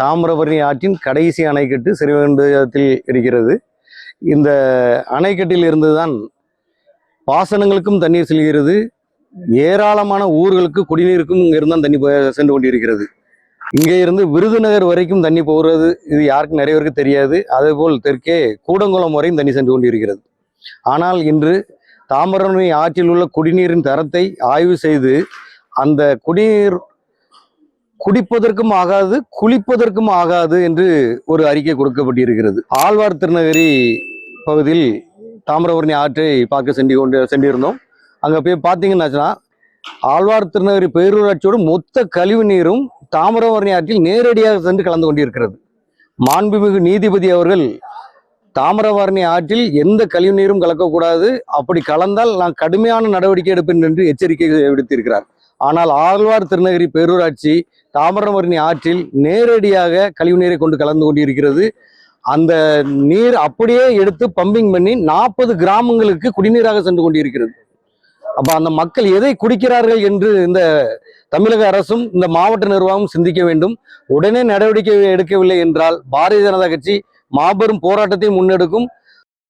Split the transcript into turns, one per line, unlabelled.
தாமிரபரணி ஆற்றின் கடைசி அணைக்கட்டு சிறுவண்டத்தில் இருக்கிறது. இந்த அணைக்கட்டில் இருந்துதான் பாசனங்களுக்கும் தண்ணீர் செல்கிறது. ஏராளமான ஊர்களுக்கு குடிநீருக்கும் இங்கிருந்து தான் தண்ணி சென்று கொண்டிருக்கிறது. இங்கே இருந்து விருதுநகர் வரைக்கும் தண்ணி போகிறது. இது யாருக்கும் நிறைய பேருக்கு தெரியாது. அதேபோல் தெற்கே கூடங்குளம் வரையும் தண்ணி சென்று கொண்டிருக்கிறது. ஆனால் இன்று தாமிரபரணி ஆற்றில் உள்ள குடிநீரின் தரத்தை ஆய்வு செய்து அந்த குடிநீர் குடிப்பதற்கும் ஆகாது குளிப்பதற்கும் ஆகாது என்று ஒரு அறிக்கை கொடுக்கப்பட்டிருக்கிறது. ஆழ்வார் திருநகரி பகுதியில் தாமிரபரணி ஆற்றை பார்க்க சென்று கொண்டு சென்றிருந்தோம். அங்கே போய் பார்த்தீங்கன்னாச்சுன்னா ஆழ்வார் திருநகரி பேரூராட்சியோடு மொத்த கழிவு நீரும் தாமிரபரணி ஆற்றில் நேரடியாக சென்று கலந்து கொண்டிருக்கிறது. மாண்புமிகு நீதிபதி அவர்கள் தாமிரபரணி ஆற்றில் எந்த கழிவு நீரும் கலக்கக்கூடாது அப்படி கலந்தால் நான் கடுமையான நடவடிக்கை எடுப்பேன் என்று எச்சரிக்கை விடுத்திருக்கிறார். ஆனால் ஆழ்வார் திருநகரி பேரூராட்சி தாமிரபரணி ஆற்றில் நேரடியாக கழிவு நீரை கொண்டு கலந்து கொண்டிருக்கிறது. அந்த நீர் அப்படியே எடுத்து பம்பிங் பண்ணி நாற்பது கிராமங்களுக்கு குடிநீராக சென்று கொண்டிருக்கிறது. அப்ப அந்த மக்கள் எதை குடிக்கிறார்கள் என்று இந்த தமிழக அரசும் இந்த மாவட்ட நிர்வாகமும் சிந்திக்க வேண்டும். உடனே நடவடிக்கை எடுக்கவில்லை என்றால் பாரதிய ஜனதா கட்சி மாபெரும் போராட்டத்தை முன்னெடுக்கும்.